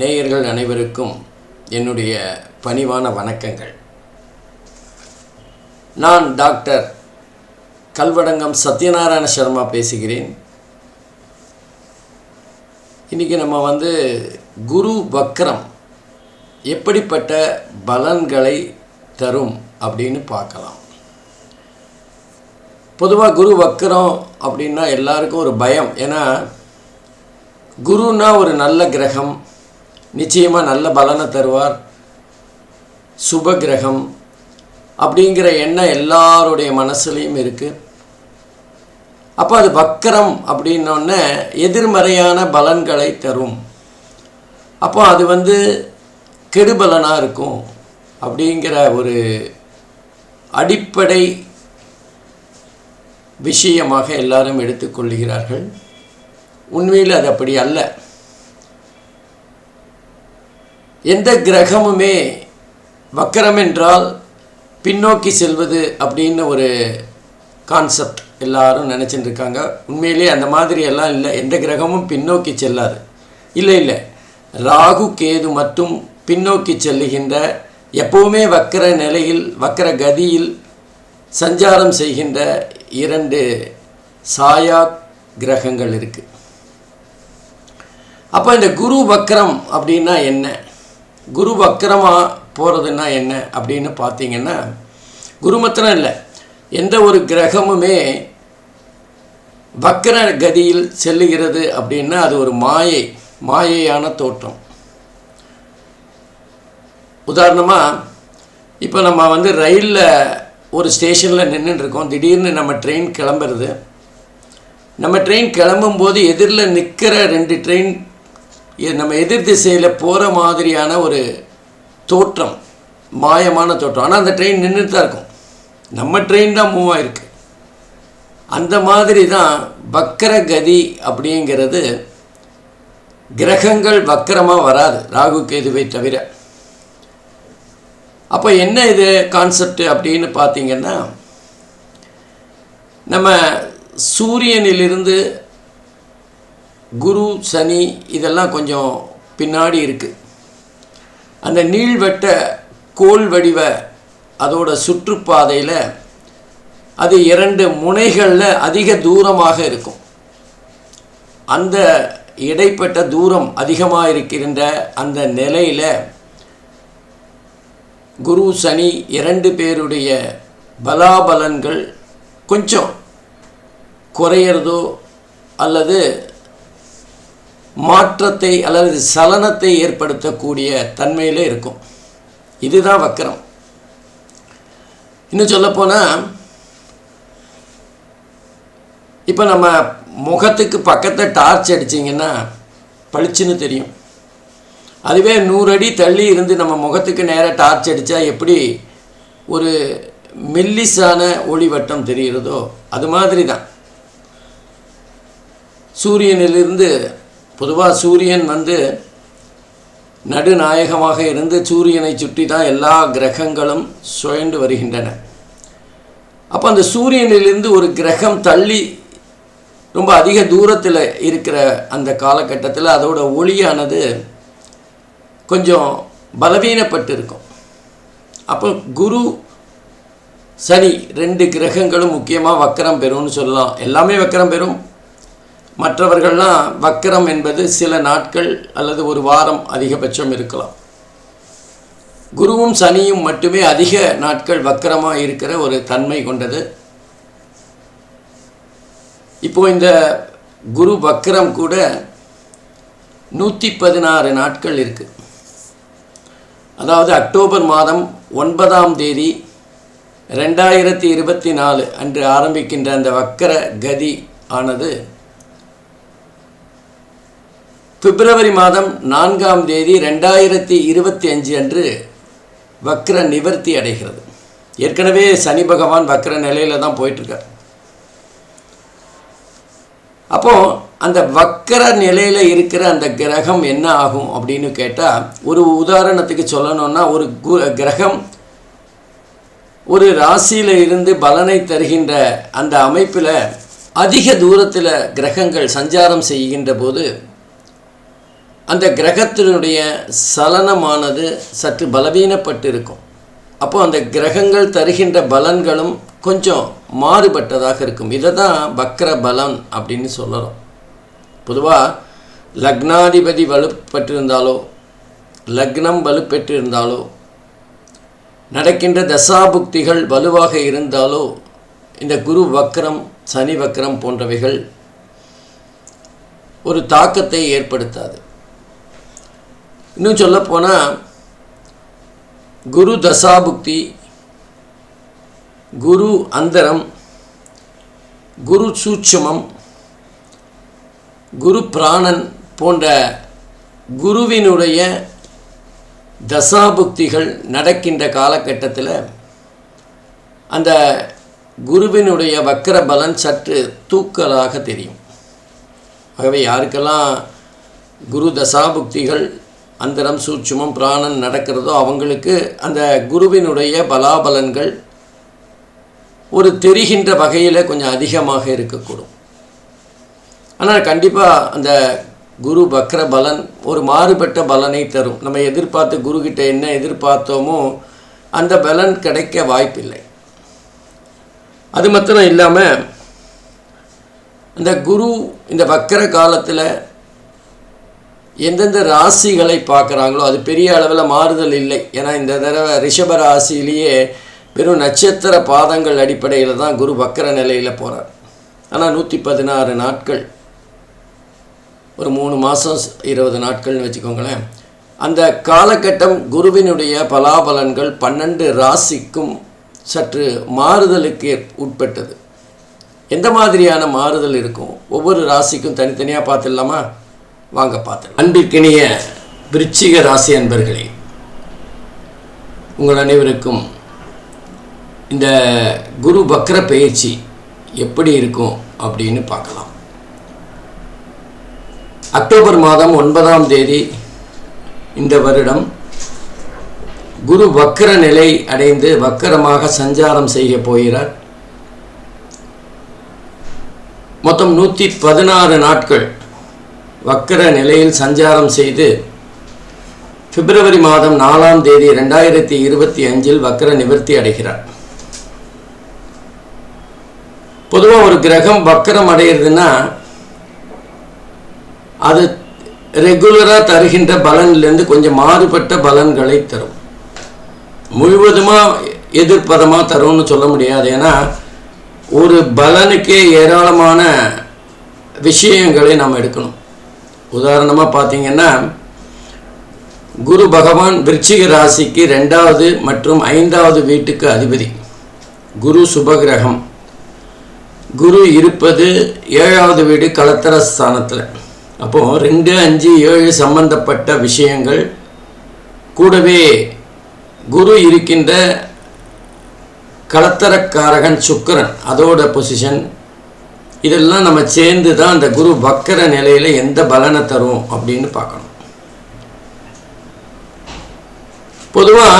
நேயர்கள் அனைவருக்கும் என்னுடைய பணிவான வணக்கங்கள். நான் டாக்டர் கல்வடங்கம் சத்யநாராயண சர்மா பேசுகிறேன். இன்றைக்கி நம்ம வந்து குரு வக்ரம் எப்படிப்பட்ட பலன்களை தரும் அப்படின்னு பார்க்கலாம். பொதுவாக குரு வக்கரம் அப்படின்னா எல்லாருக்கும் ஒரு பயம். ஏன்னா குருன்னா ஒரு நல்ல கிரகம் நிச்சயமாக நல்ல பலனை தருவார் சுப கிரகம் அப்படிங்கிற எண்ணம் எல்லாருடைய மனசுலேயும் இருக்குது அப்போ அது வக்கரம் அப்படின்னோடனே எதிர்மறையான பலன்களை தரும். அப்போ அது வந்து கெடுபலனாக இருக்கும் அப்படிங்கிற ஒரு அடிப்படை விஷயமாக எல்லாரும் எடுத்துக்கொள்கிறார்கள். உண்மையில் அது அப்படி அல்ல. எந்த கிரகமுமே வக்கரம் என்றால் பின்னோக்கி செல்வது அப்படின்னு ஒரு கான்செப்ட் எல்லாரும் நினச்சிட்டு இருக்காங்க உண்மையிலே அந்த மாதிரி எல்லாம் இல்லை. எந்த கிரகமும் பின்னோக்கி செல்லாது. இல்லை இல்லை. ராகு கேது மட்டும் பின்னோக்கி செல்லுகின்ற எப்போவுமே வக்கர நிலையில் வக்கர கதியில் சஞ்சாரம் செய்கின்ற இரண்டு சாயா கிரகங்கள் இருக்குது அப்போ இந்த குரு வக்ரம் அப்படின்னா என்ன? குரு வக்ரமாக போகிறதுனா என்ன அப்படின்னு பார்த்தீங்கன்னா குரு மாத்திரம் இல்லை. எந்த ஒரு கிரகமுமே வக்கர கதியில் செல்லுகிறது அப்படின்னா அது ஒரு மாயை மாயையான தோற்றம். உதாரணமாக இப்போ நம்ம வந்து ரயிலில் ஒரு ஸ்டேஷனில் நின்றுட்டுருக்கோம் திடீர்னு நம்ம ட்ரெயின் கிளம்புறது. நம்ம ட்ரெயின் கிளம்பும்போது எதிரில் நிற்கிற ரெண்டு ட்ரெயின் நம்ம எதிர் திசையில் போகிற மாதிரியான ஒரு தோற்றம் மாயமான தோற்றம். ஆனால் அந்த ட்ரெயின் நின்றுட்டு தான் இருக்கும். நம்ம ட்ரெயின் தான் மூவ் ஆகிருக்கு அந்த மாதிரி தான் வக்கர கதி அப்படிங்கிறது கிரகங்கள் வக்கரமாக வராது. ராகு கேதுவை தவிர. அப்போ என்ன இது கான்செப்ட் அப்படின்னு பார்த்தீங்கன்னா நம்ம சூரியனிலிருந்து குரு சனி இதெல்லாம் கொஞ்சம் பின்னாடி இருக்குது அந்த நீள்வட்ட கோல் வடிவ அதோட சுற்றுப்பாதையில் அது இரண்டு முனைகளில் அதிக தூரமாக இருக்கும். அந்த இடைப்பட்ட தூரம் அதிகமாக இருக்கின்ற அந்த நிலையில் குரு சனி இரண்டு பேருடைய பலாபலன்கள் கொஞ்சம் குறையிறதோ அல்லது மாற்றத்தை அல்லது சலனத்தை ஏற்படுத்தக்கூடிய தன்மையில் இருக்கும். இதுதான் வக்கரம். இன்னும் சொல்லப்போனால் இப்போ நம்ம முகத்துக்கு பக்கத்தில் டார்ச் அடிச்சிங்கன்னா பளிச்சுன்னு தெரியும். அதுவே நூறு அடி தள்ளி இருந்து நம்ம முகத்துக்கு நேராக டார்ச் அடித்தா எப்படி ஒரு மெல்லிசான ஒளிவட்டம் தெரிகிறதோ அது மாதிரி தான் சூரியனிலிருந்து பொதுவாக சூரியன் வந்து நடுநாயகமாக இருந்து சூரியனை சுற்றி தான் எல்லா கிரகங்களும் சுழண்டு வருகின்றன. அப்போ அந்த சூரியனிலிருந்து ஒரு கிரகம் தள்ளி ரொம்ப அதிக தூரத்தில் இருக்கிற அந்த காலகட்டத்தில் அதோட ஒளியானது கொஞ்சம் பலவீனப்பட்டு இருக்கும் அப்போ குரு சனி ரெண்டு கிரகங்களும் முக்கியமாக வக்கரம் பெறும்னு சொல்லலாம். எல்லாமே வக்கரம் பெறும். மற்றவர்கள்லாம் வக்கரம் என்பது சில நாட்கள் அல்லது ஒரு வாரம் அதிகபட்சம் இருக்கலாம். குருவும் சனியும் மட்டுமே அதிக நாட்கள் வக்கரமாக இருக்கிற ஒரு தன்மை கொண்டது. இப்போ இந்த குரு வக்கரம் கூட நூற்றி பதினாறு நாட்கள் இருக்குது அதாவது அக்டோபர் மாதம் ஒன்பதாம் தேதி ரெண்டாயிரத்தி இருபத்தி நாலு அன்று ஆரம்பிக்கின்ற அந்த வக்கர கதி ஆனது பிப்ரவரி மாதம் நான்காம் தேதி ரெண்டாயிரத்தி இருபத்தி அஞ்சு அன்று வக்ர நிவர்த்தி அடைகிறது. ஏற்கனவே சனி பகவான் வக்ர நிலையில் தான் போயிட்டுருக்கார் அப்போது அந்த வக்கர நிலையில் இருக்கிற அந்த கிரகம் என்ன ஆகும் அப்படின்னு கேட்டால் ஒரு உதாரணத்துக்கு சொல்லணும்னா ஒரு கு கிரகம் ஒரு ராசியில் இருந்து பலனை தருகின்ற அந்த அமைப்பில் அதிக தூரத்தில் கிரகங்கள் சஞ்சாரம் செய்கின்ற போது அந்த கிரகத்தினுடைய சலனமானது சற்று பலவீனப்பட்டு இருக்கும் அப்போ அந்த கிரகங்கள் தருகின்ற பலன்களும் கொஞ்சம் மாறுபட்டதாக இருக்கும். இதை தான் வக்கர பலன் அப்படின்னு சொல்லலாம் பொதுவாக லக்னாதிபதி வலுப்பட்டிருந்தாலோ லக்னம் வலுப்பெற்றிருந்தாலோ நடக்கின்ற தசாபுக்திகள் வலுவாக இருந்தாலோ இந்த குரு வக்ரம் சனி வக்ரம் போன்றவைகள் ஒரு தாக்கத்தை ஏற்படுத்தாது. இன்னும் சொல்லப்போனால் குரு தசாபுக்தி குரு அந்தரம் குரு சூட்சுமம் குரு பிராணன் போன்ற குருவினுடைய தசாபுக்திகள் நடக்கின்ற காலகட்டத்தில் அந்த குருவினுடைய வக்கர பலன் சற்று தூக்கலாக தெரியும். ஆகவே யாருக்கெல்லாம் குரு தசாபுக்திகள் அந்தரம் சூட்சுமம் பிராணன் நடக்கிறதோ அவங்களுக்கு அந்த குருவினுடைய பலாபலன்கள் ஒரு தெரிகின்ற வகையில் கொஞ்சம் அதிகமாக இருக்கக்கூடும். ஆனால் கண்டிப்பாக அந்த குரு பக்ர பலன் ஒரு மாறுபட்ட பலனை தரும். நம்ம எதிர்பார்த்து குருக்கிட்ட என்ன எதிர்பார்த்தோமோ அந்த பலன் கிடைக்க வாய்ப்பில்லை. அது மாத்திரம் இல்லாமல் அந்த குரு இந்த வக்கர காலத்தில் எந்தெந்த ராசிகளை பார்க்குறாங்களோ அது பெரிய அளவில் மாறுதல் இல்லை. ஏன்னா இந்த தடவை ரிஷப ராசியிலேயே வெறும் நட்சத்திர பாதங்கள் அடிப்படையில் தான் குரு வக்கர நிலையில் போகிறார் ஆனால் நூற்றி பதினாறு நாட்கள் ஒரு மூணு மாதம் இருபது நாட்கள்னு வச்சுக்கோங்களேன். அந்த காலகட்டம் குருவினுடைய பலாபலன்கள் பன்னெண்டு ராசிக்கும் சற்று மாறுதலுக்கு உட்பட்டது. எந்த மாதிரியான மாறுதல் இருக்கும்? ஒவ்வொரு ராசிக்கும் தனித்தனியாக பார்த்துடலாமா? வாங்க பார்த்து அன்பிற்கினிய விருச்சிக ராசி அன்பர்களே உங்கள் அனைவருக்கும் இந்த குரு பக்ர பயிற்சி எப்படி இருக்கும் அப்படின்னு பார்க்கலாம். அக்டோபர் மாதம் ஒன்பதாம் தேதி இந்த வருடம் குரு வக்கர நிலை அடைந்து வக்கரமாக சஞ்சாரம் செய்ய போகிறார். மொத்தம் நூற்றி பதினாறு நாட்கள் வக்கர நிலையில் சஞ்சாரம் செய்து பிப்ரவரி மாதம் நாலாம் தேதி ரெண்டாயிரத்தி இருபத்தி அஞ்சில் வக்கர நிவர்த்தி அடைகிறார். பொதுவாக ஒரு கிரகம் வக்கரம் அடையிறதுன்னா அது ரெகுலராக தருகின்ற பலன்லேருந்து கொஞ்சம் மாறுபட்ட பலன்களை தரும். முழுவதுமாக எதிர்ப்பதமாக தரும்னு சொல்ல முடியாது. ஏன்னா ஒரு பலனுக்கே ஏராளமான விஷயங்களை நாம் எடுக்கணும். உதாரணமாக பார்த்தீங்கன்னா குரு பகவான் விருச்சிக ராசிக்கு ரெண்டாவது மற்றும் ஐந்தாவது வீட்டுக்கு அதிபதி. குரு சுபகிரகம். குரு இருப்பது ஏழாவது வீடு கலத்தர ஸ்தானத்தில் அப்போது ரெண்டு அஞ்சு ஏழு சம்பந்தப்பட்ட விஷயங்கள் கூடவே குரு இருக்கின்ற கலத்தரக்காரகன் சுக்கரன் அதோட பொசிஷன் இதெல்லாம் நம்ம சேர்ந்து தான் அந்த குரு வக்கர நிலையில் எந்த பலனை தரும் அப்படின்னு பார்க்கணும். பொதுவாக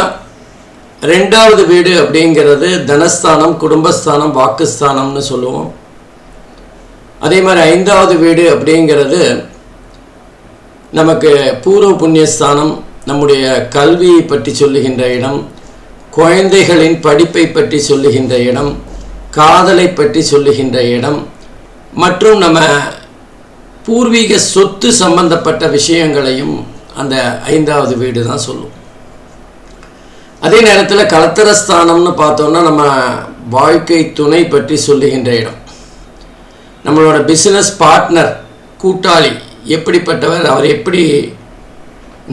ரெண்டாவது வீடு அப்படிங்கிறது தனஸ்தானம் குடும்பஸ்தானம் வாக்குஸ்தானம்னு சொல்லுவோம். அதே மாதிரி ஐந்தாவது வீடு அப்படிங்கிறது நமக்கு பூர்வ புண்ணியஸ்தானம் நம்முடைய கல்வியை பற்றி சொல்லுகின்ற இடம் குழந்தைகளின் படிப்பை பற்றி சொல்லுகின்ற இடம் காதலை பற்றி சொல்லுகின்ற இடம் மற்றும் நம்ம பூர்வீக சொத்து சம்பந்தப்பட்ட விஷயங்களையும் அந்த ஐந்தாவது வீடு தான் சொல்லும். அதே நேரத்தில் கலத்தரஸ்தானம்னு பார்த்தோம்னா நம்ம வாழ்க்கை துணை பற்றி சொல்லுகின்ற இடம். நம்மளோட பிஸ்னஸ் பார்ட்னர் கூட்டாளி எப்படிப்பட்டவர் அவர் எப்படி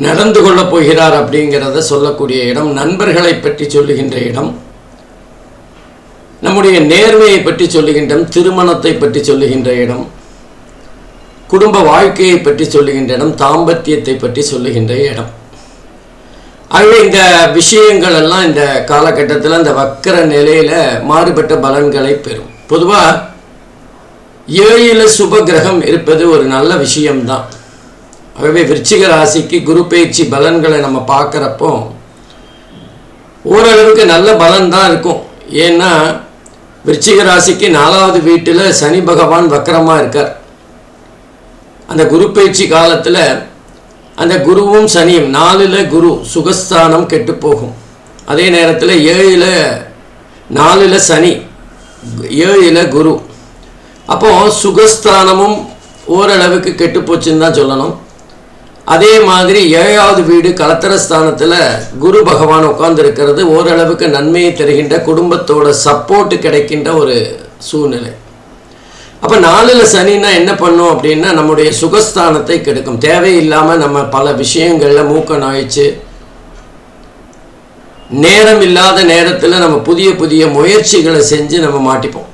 நடந்து கொள்ளப் போகிறார் அப்படிங்கிறத சொல்லக்கூடிய இடம் நண்பர்களை பற்றி சொல்லுகின்ற இடம் நம்முடைய நேர்மையை பற்றி சொல்லுகின்ற திருமணத்தை பற்றி சொல்லுகின்ற இடம் குடும்ப வாழ்க்கையை பற்றி சொல்லுகின்ற இடம் தாம்பத்தியத்தை பற்றி சொல்லுகின்ற இடம். ஆகவே இந்த விஷயங்கள் எல்லாம் இந்த காலகட்டத்தில் இந்த வக்கர நிலையில் மாறுபட்ட பலன்களை பெறும். பொதுவாக ஏழில் சுப கிரகம் இருப்பது ஒரு நல்ல விஷயம்தான். ஆகவே விருச்சிக ராசிக்கு குரு பயிற்சி பலன்களை நம்ம பார்க்குறப்போ ஓரளவுக்கு நல்ல பலன் தான் இருக்கும். ஏன்னா விருச்சிக ராசிக்கு நாலாவது வீட்டில் சனி பகவான் வக்கரமாக இருக்கார். அந்த குரு பயிற்சி காலத்தில் அந்த குருவும் சனியும் நாலில் குரு சுகஸ்தானம் கெட்டு போகும். அதே நேரத்தில் ஏழில் நாலில் சனி ஏழில் குரு. அப்போ சுகஸ்தானமும் ஓரளவுக்கு கெட்டு போச்சுன்னு தான் சொல்லணும். அதே மாதிரி ஏழாவது வீடு கலத்தரஸ்தானத்தில் குரு பகவான் உட்கார்ந்துருக்கிறது. ஓரளவுக்கு நன்மையை தருகின்ற குடும்பத்தோட சப்போர்ட்டு கிடைக்கின்ற ஒரு சூழ்நிலை. அப்போ நாலில் சனின்னா என்ன பண்ணும் அப்படின்னா நம்முடைய சுகஸ்தானத்தை கெடுக்கும். தேவையில்லாமல் நம்ம பல விஷயங்களில் மூக்க நுழைச்சு நேரம் இல்லாத நேரத்தில் நம்ம புதிய புதிய முயற்சிகளை செஞ்சு நம்ம மாட்டிப்போம்.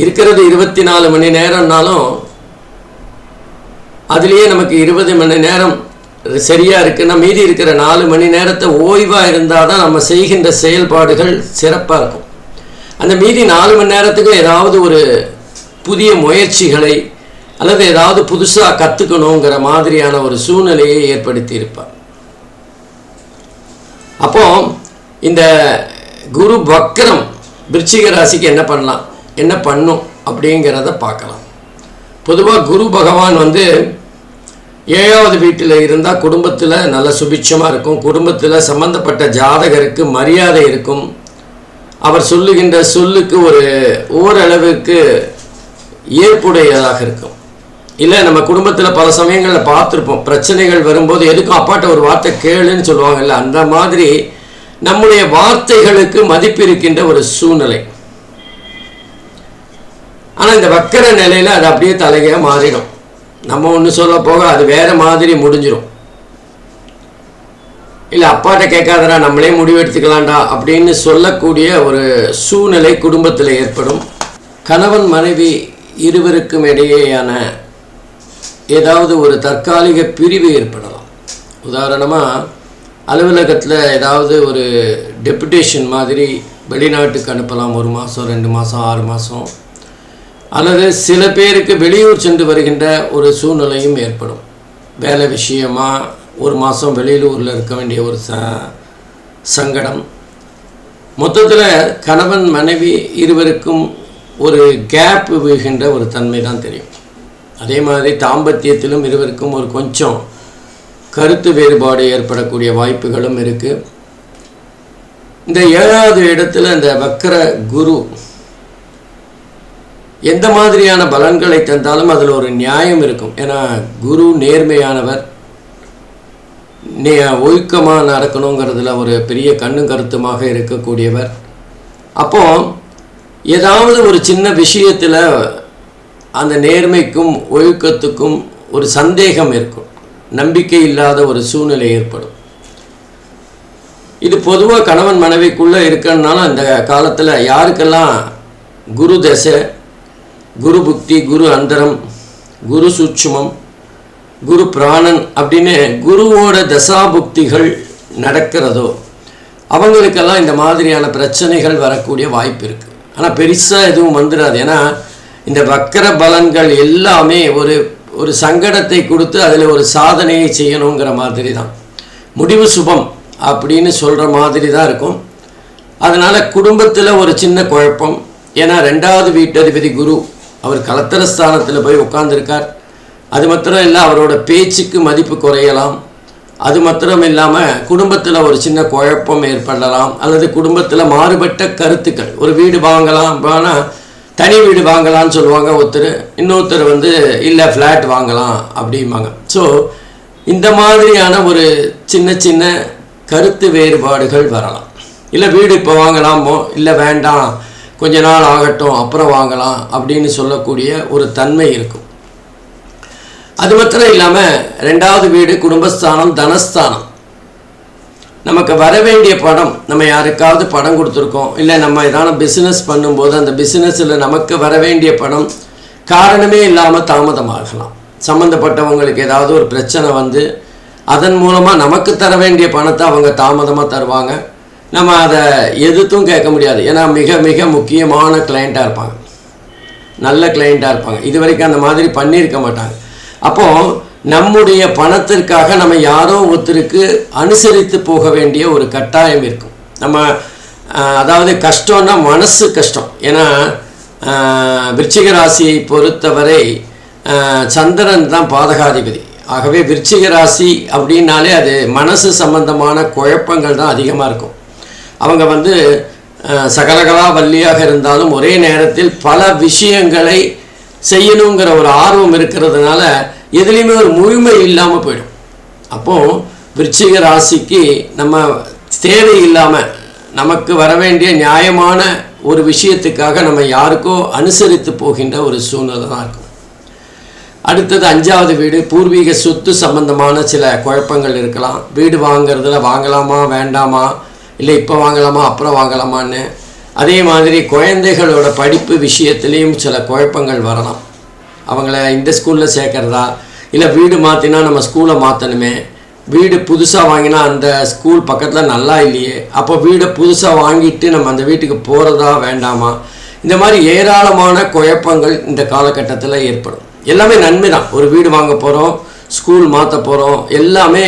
இருக்கிறது இருபத்தி நாலு மணி நேரம்னாலும் அதுலேயே நமக்கு இருபது மணி நேரம் சரியாக இருக்குன்னா மீதி இருக்கிற நாலு மணி நேரத்தை ஓய்வாக இருந்தால் தான் நம்ம செய்கின்ற செயல்பாடுகள் சிறப்பாக இருக்கும். அந்த மீதி நாலு மணி நேரத்துக்கு ஏதாவது ஒரு புதிய முயற்சிகளை அல்லது ஏதாவது புதுசாக கற்றுக்கணுங்கிற மாதிரியான ஒரு சூழ்நிலையை ஏற்படுத்தி இருப்பார். அப்போ இந்த குரு வக்ரம் விருச்சிக ராசிக்கு என்ன பண்ணலாம்? என்ன பண்ணும் அப்படிங்கிறத பார்க்கலாம். பொதுவாக குரு பகவான் வந்து ஏழாவது வீட்டில் இருந்தால் குடும்பத்தில் நல்ல சுபிட்சமாக இருக்கும். குடும்பத்தில் சம்பந்தப்பட்ட ஜாதகருக்கு மரியாதை இருக்கும். அவர் சொல்லுகின்ற சொல்லுக்கு ஒரு ஓரளவுக்கு ஏற்புடையதாக இருக்கும். இல்லை நம்ம குடும்பத்தில் பல சமயங்களில் பார்த்துருப்போம். பிரச்சனைகள் வரும்போது எதுக்கும் அப்பாட்ட ஒரு வார்த்தை கேளுன்னு சொல்லுவாங்கல்ல அந்த மாதிரி நம்முடைய வார்த்தைகளுக்கு மதிப்பு இருக்கின்ற ஒரு சூழ்நிலை. ஆனால் இந்த வக்கர நிலையில் அது அப்படியே தலைகையாக மாறிடும். நம்ம ஒன்று சொல்ல போக அது வேறு மாதிரி முடிஞ்சிடும் இல்லை அப்பாட்ட கேட்காதடா நம்மளே முடிவெடுத்துக்கலாம்டா அப்படின்னு சொல்லக்கூடிய ஒரு சூழ்நிலை குடும்பத்தில் ஏற்படும். கணவன் மனைவி இருவருக்கும் இடையேயான ஏதாவது ஒரு தற்காலிக பிரிவு ஏற்படலாம். உதாரணமாக அலுவலகத்தில் ஏதாவது ஒரு டெபுடேஷன் மாதிரி வெளிநாட்டுக்கு அனுப்பலாம். ஒரு மாதம் ரெண்டு மாதம் ஆறு மாதம் அல்லது சில பேருக்கு வெளியூர் சென்று வருகின்ற ஒரு சூழ்நிலையும் ஏற்படும். வேலை விஷயமா ஒரு மாதம் வெளியூரில் இருக்க வேண்டிய ஒரு ச சங்கடம். மொத்தத்தில் கணவன் மனைவி இருவருக்கும் ஒரு கேப் விழுகின்ற ஒரு தன்மை தான் தெரியும். அதே மாதிரி தாம்பத்தியத்திலும் இருவருக்கும் ஒரு கொஞ்சம் கருத்து வேறுபாடு ஏற்படக்கூடிய வாய்ப்புகளும் இருக்குது இந்த ஏழாவது இடத்துல இந்த வக்கர குரு எந்த மாதிரியான பலன்களை தந்தாலும் அதில் ஒரு நியாயம் இருக்கும். ஏன்னா குரு நேர்மையானவர். நே ஒழுக்கமாக நடக்கணுங்கிறதுல ஒரு பெரிய கண்ணும் கருத்துமாக இருக்கக்கூடியவர். அப்போ ஏதாவது ஒரு சின்ன விஷயத்தில் அந்த நேர்மைக்கும் ஒழுக்கத்துக்கும் ஒரு சந்தேகம் இருக்கும். நம்பிக்கை இல்லாத ஒரு சூழ்நிலை ஏற்படும். இது பொதுவாக கணவன் மனைவிக்குள்ளே இருக்கிறதுனால அந்த காலத்தில் யாருக்கெல்லாம் குரு தசை குரு புக்தி குரு அந்தரம் குரு சூட்சுமம் குரு பிராணன் அப்படின்னு குருவோட தசாபுக்திகள் நடக்கிறதோ அவங்களுக்கெல்லாம் இந்த மாதிரியான பிரச்சனைகள் வரக்கூடிய வாய்ப்பு இருக்குது ஆனால் பெருசாக எதுவும் வந்துடாது. ஏன்னா இந்த வக்கர பலன்கள் எல்லாமே ஒரு ஒரு சங்கடத்தை கொடுத்து அதில் ஒரு சாதனையை செய்யணுங்கிற மாதிரி தான் முடிவு சுபம் அப்படின்னு சொல்கிற மாதிரி தான் இருக்கும். அதனால் குடும்பத்தில் ஒரு சின்ன குழப்பம். ஏன்னா ரெண்டாவது வீட்டதிபதி குரு அவர் கலத்தர ஸ்தானத்தில் போய் உட்கார்ந்துருக்கார். அது மாத்திரம் இல்லை அவரோட பேச்சுக்கு மதிப்பு குறையலாம். அது மாத்திரம் இல்லாமல் குடும்பத்தில் ஒரு சின்ன குழப்பம் ஏற்படலாம். அல்லது குடும்பத்தில் மாறுபட்ட கருத்துக்கள். ஒரு வீடு வாங்கலாம் ஆனால் தனி வீடு வாங்கலாம்னு சொல்லுவாங்க ஒருத்தர். இன்னொருத்தர் வந்து இல்லை ஃப்ளாட் வாங்கலாம் அப்படிம்பாங்க. ஸோ இந்த மாதிரியான ஒரு சின்ன சின்ன கருத்து வேறுபாடுகள் வரலாம். இல்லை வீடு இப்போ வாங்கலாமோ? இல்லை வேண்டாம். கொஞ்ச நாள் ஆகட்டும் அப்புறம் வாங்கலாம் அப்படின்னு சொல்லக்கூடிய ஒரு தன்மை இருக்கும். அது மாத்திரம் இல்லாமல் ரெண்டாவது வீடு குடும்பஸ்தானம் தனஸ்தானம். நமக்கு வர வேண்டிய படம் நம்ம யாருக்காவது படம் கொடுத்துருக்கோம் இல்லை நம்ம ஏதான பிஸ்னஸ் பண்ணும்போது அந்த பிஸ்னஸில் நமக்கு வர வேண்டிய படம் காரணமே இல்லாமல் தாமதமாகலாம். சம்மந்தப்பட்டவங்களுக்கு ஏதாவது ஒரு பிரச்சனை வந்து அதன் மூலமாக நமக்கு தர வேண்டிய பணத்தை அவங்க தாமதமாக தருவாங்க. நம்ம அதை எதிர்த்தும் கேட்க முடியாது. ஏன்னா மிக மிக முக்கியமான கிளைண்ட்டாக இருப்பாங்க. நல்ல கிளைண்ட்டாக இருப்பாங்க. இது வரைக்கும் அந்த மாதிரி பண்ணியிருக்க மாட்டாங்க. அப்போது நம்முடைய பணத்திற்காக நம்ம யாரோ ஒருத்தருக்கு அனுசரித்து போக வேண்டிய ஒரு கட்டாயம் இருக்கும். நம்ம அதாவது கஷ்டம்னா மனசு கஷ்டம். ஏன்னா விருச்சிக ராசியை பொறுத்தவரை சந்திரன் தான் பாதகாதிபதி. ஆகவே விருச்சிக ராசி அப்படின்னாலே அது மனசு சம்பந்தமான குழப்பங்கள் தான் அதிகமாக இருக்கும். அவங்க வந்து சகலகலா வள்ளியாக இருந்தாலும் ஒரே நேரத்தில் பல விஷயங்களை செய்யணுங்கிற ஒரு ஆர்வம் இருக்கிறதுனால எதுலேயுமே ஒரு முழுமை இல்லாமல் போயிடும். அப்போது விருச்சிக ராசிக்கு நம்ம தேவை இல்லாமல் நமக்கு வர வேண்டிய நியாயமான ஒரு விஷயத்துக்காக நம்ம யாருக்கோ அனுசரித்து போகின்ற ஒரு சூழ்நிலை தான் இருக்கும். அடுத்தது அஞ்சாவது வீடு பூர்வீக சொத்து சம்பந்தமான சில குழப்பங்கள் இருக்கலாம். வீடு வாங்கிறதுல வாங்கலாமா வேண்டாமா? இல்லை இப்போ வாங்கலாமா அப்புறம் வாங்கலாமான்னு. அதே மாதிரி குழந்தைகளோட படிப்பு விஷயத்துலேயும் சில குழப்பங்கள் வரலாம். அவங்கள இந்த ஸ்கூலில் சேர்க்குறதா? இல்லை வீடு மாற்றினா நம்ம ஸ்கூலை மாற்றணுமே வீடு புதுசாக வாங்கினா அந்த ஸ்கூல் பக்கத்தில் நல்லா இல்லையே? அப்போ வீடை புதுசாக வாங்கிட்டு நம்ம அந்த வீட்டுக்கு போகிறதா வேண்டாமா? இந்த மாதிரி ஏராளமான குழப்பங்கள் இந்த காலகட்டத்தில் ஏற்படும். எல்லாமே நன்மை தான். ஒரு வீடு வாங்க போகிறோம் ஸ்கூல் மாற்ற போகிறோம் எல்லாமே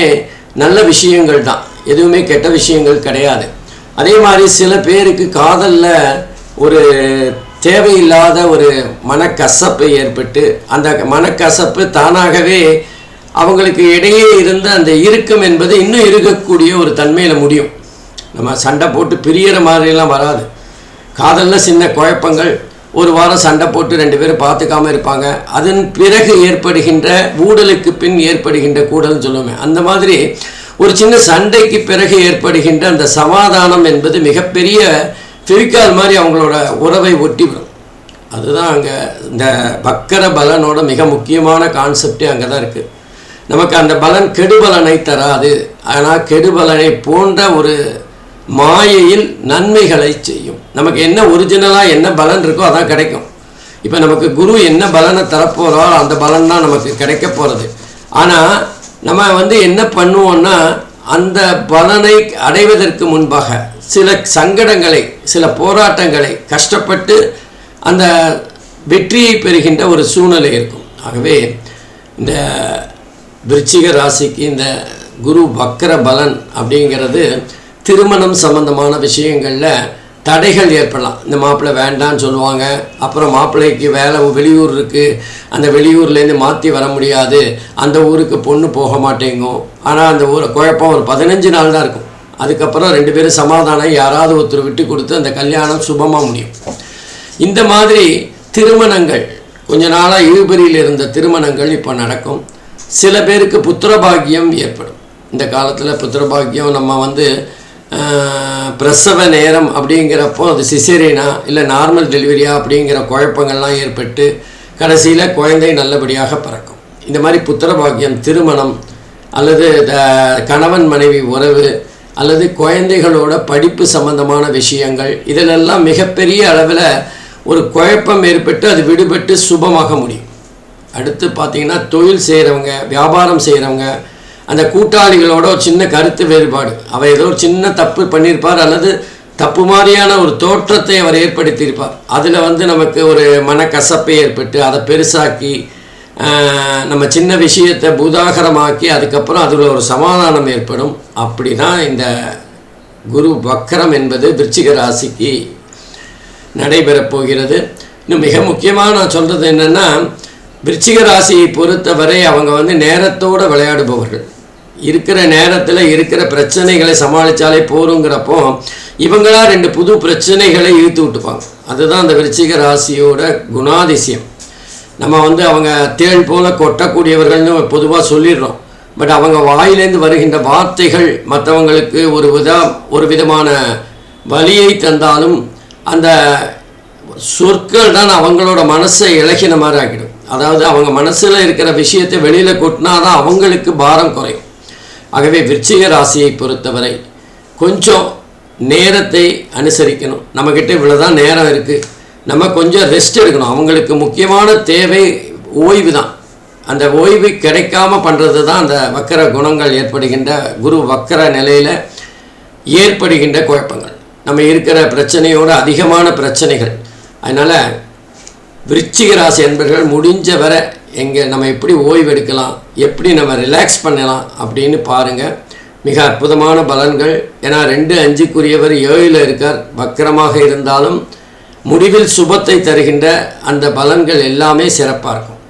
நல்ல விஷயங்கள் தான். எதுவுமே கெட்ட விஷயங்கள் கிடையாது. அதே மாதிரி சில பேருக்கு காதலில் ஒரு தேவையில்லாத ஒரு மனக்கசப்பு ஏற்பட்டு அந்த மனக்கசப்பு தானாகவே அவங்களுக்கு இடையே இருந்த அந்த இறுக்கம் என்பது இன்னும் இருக்கக்கூடிய ஒரு தன்மையில் முடியும். நம்ம சண்டை போட்டு பிரியற மாதிரிலாம் வராது. காதலில் சின்ன குழப்பங்கள் ஒரு வாரம் சண்டை போட்டு ரெண்டு பேரும் பார்த்துக்காம இருப்பாங்க. அதன் பிறகு ஏற்படுகின்ற ஊடலுக்கு பின் ஏற்படுகின்ற கூடல்னு சொல்லுவேன் அந்த மாதிரி ஒரு சின்ன சண்டைக்கு பிறகு ஏற்படுகின்ற அந்த சமாதானம் என்பது மிகப்பெரிய ஃபெவிக்கால் மாதிரி அவங்களோட உறவை ஒட்டி வரும் அதுதான் அங்கே இந்த பக்கர பலனோட மிக முக்கியமான கான்செப்டே அங்கே தான் இருக்குது நமக்கு அந்த பலன் கெடுபலனை தராது. ஆனால் கெடுபலனை போன்ற ஒரு மாயையில் நன்மைகளை செய்யும். நமக்கு என்ன ஒரிஜினலாக என்ன பலன் இருக்கோ அதான் கிடைக்கும். இப்போ நமக்கு குரு என்ன பலனை தரப்போகிறோ அந்த பலன் தான் நமக்கு கிடைக்க போகிறது ஆனால் நம்ம வந்து என்ன பண்ணுவோம்னா அந்த பலனை அடைவதற்கு முன்பாக சில சங்கடங்களை சில போராட்டங்களை கஷ்டப்பட்டு அந்த வெற்றியை பெறுகின்ற ஒரு சூழ்நிலை இருக்கும். ஆகவே இந்த விருச்சிக ராசிக்கு இந்த குரு வக்கர பலன் அப்படிங்கிறது திருமணம் சம்பந்தமான விஷயங்களில் தடைகள் ஏற்படலாம். இந்த மாப்பிள்ளை வேண்டான்னு சொல்லுவாங்க. அப்புறம் மாப்பிள்ளைக்கு வேலை வெளியூர் இருக்குது அந்த வெளியூர்லேருந்து மாற்றி வர முடியாது. அந்த ஊருக்கு பொண்ணு போக மாட்டேங்கும் ஆனால் அந்த ஊரை குழப்பம் ஒரு பதினஞ்சு நாள் தான் இருக்கும். அதுக்கப்புறம் ரெண்டு பேரும் சமாதானம் யாராவது ஒருத்தர் விட்டு கொடுத்து அந்த கல்யாணம் சுபமாக முடியும். இந்த மாதிரி திருமணங்கள் கொஞ்ச நாளாக இழுபறியில் இருந்த திருமணங்கள் இப்போ நடக்கும். சில பேருக்கு புத்திரபாகியம் ஏற்படும். இந்த காலத்தில் புத்திரபாகியம் நம்ம வந்து பிரசவ நேரம் அப்படிங்கிறப்போ அது சிசேரியனா? இல்லை நார்மல் டெலிவரியா அப்படிங்கிற குழப்பங்கள்லாம் ஏற்பட்டு கடைசியில் குழந்தை நல்லபடியாக பிறக்கும். இந்த மாதிரி புத்திரபாக்கியம் திருமணம் அல்லது த- கணவன் மனைவி உறவு அல்லது குழந்தைகளோட படிப்பு சம்பந்தமான விஷயங்கள் இதிலெல்லாம் மிகப்பெரிய அளவில் ஒரு குழப்பம் ஏற்பட்டு அது விடுபட்டு சுபமாக முடியும். அடுத்து பார்த்தீங்கன்னா தொழில் செய்கிறவங்க வியாபாரம் செய்கிறவங்க அந்த கூட்டாளிகளோட ஒரு சின்ன கருத்து வேறுபாடு. அவர் ஏதோ ஒரு சின்ன தப்பு பண்ணியிருப்பார் அல்லது தப்பு மாதிரியான ஒரு தோற்றத்தை அவர் ஏற்படுத்தியிருப்பார். அதில் வந்து நமக்கு ஒரு மனக்கசப்பை ஏற்பட்டு அதை பெருசாக்கி நம்ம சின்ன விஷயத்தை பூதாகரமாக்கி அதுக்கப்புறம் அதில் ஒரு சமாதானம் ஏற்படும். அப்படி தான் இந்த குரு வக்கரம் என்பது விருச்சிக ராசிக்கு நடைபெறப் போகிறது. இன்னும் மிக முக்கியமாக நான் சொல்கிறது என்னென்னா விருச்சிக ராசியை பொறுத்தவரை அவங்க வந்து நேரத்தோடு விளையாடுபவர்கள். இருக்கிற நேரத்தில் இருக்கிற பிரச்சனைகளை சமாளித்தாலே போருங்கிறப்போ இவங்களா ரெண்டு புது பிரச்சனைகளை இழுத்து விட்டுப்பாங்க. அதுதான் அந்த விருச்சிக ராசியோட குணாதிசயம். நம்ம வந்து அவங்க தேள் போல கொட்டக்கூடியவர்கள்னு பொதுவாக சொல்லிடுறோம். பட் அவங்க வாயிலேருந்து வருகின்ற வார்த்தைகள் மற்றவங்களுக்கு ஒரு வித ஒரு விதமான வலியை தந்தாலும் அந்த சொற்கள் தான் அவங்களோட மனசை இலகின மாதிரி ஆகிடும் அதாவது அவங்க மனசில் இருக்கிற விஷயத்தை வெளியில் கொட்டினா தான் அவங்களுக்கு பாரம் குறையும். ஆகவே விருச்சிக ராசியை பொறுத்தவரை கொஞ்சம் நேரத்தை அனுசரிக்கணும். நம்மக்கிட்ட இவ்வளோ தான் நேரம் இருக்குது நம்ம கொஞ்சம் ரெஸ்ட் எடுக்கணும். அவங்களுக்கு முக்கியமான தேவை ஓய்வு தான். அந்த ஓய்வு கிடைக்காம பண்ணுறது தான் அந்த வக்கர குணங்கள் ஏற்படுகின்ற குரு வக்கர நிலையில் ஏற்படுகின்ற குழப்பங்கள். நம்ம இருக்கிற பிரச்சனையோட அதிகமான பிரச்சனைகள். அதனால் விருச்சிக ராசி என்பர்கள் முடிஞ்ச வரை எங்கே நம்ம எப்படி ஓய்வெடுக்கலாம் எப்படி நம்ம ரிலாக்ஸ் பண்ணலாம் அப்படின்னு பாருங்கள் மிக அற்புதமான பலன்கள். ஏன்னா ரெண்டு அஞ்சுக்குரியவர் ஏழில் இருக்கார். வக்கரமாக இருந்தாலும் முடிவில் சுபத்தை தருகின்ற அந்த பலன்கள் எல்லாமே சிறப்பாக இருக்கும்.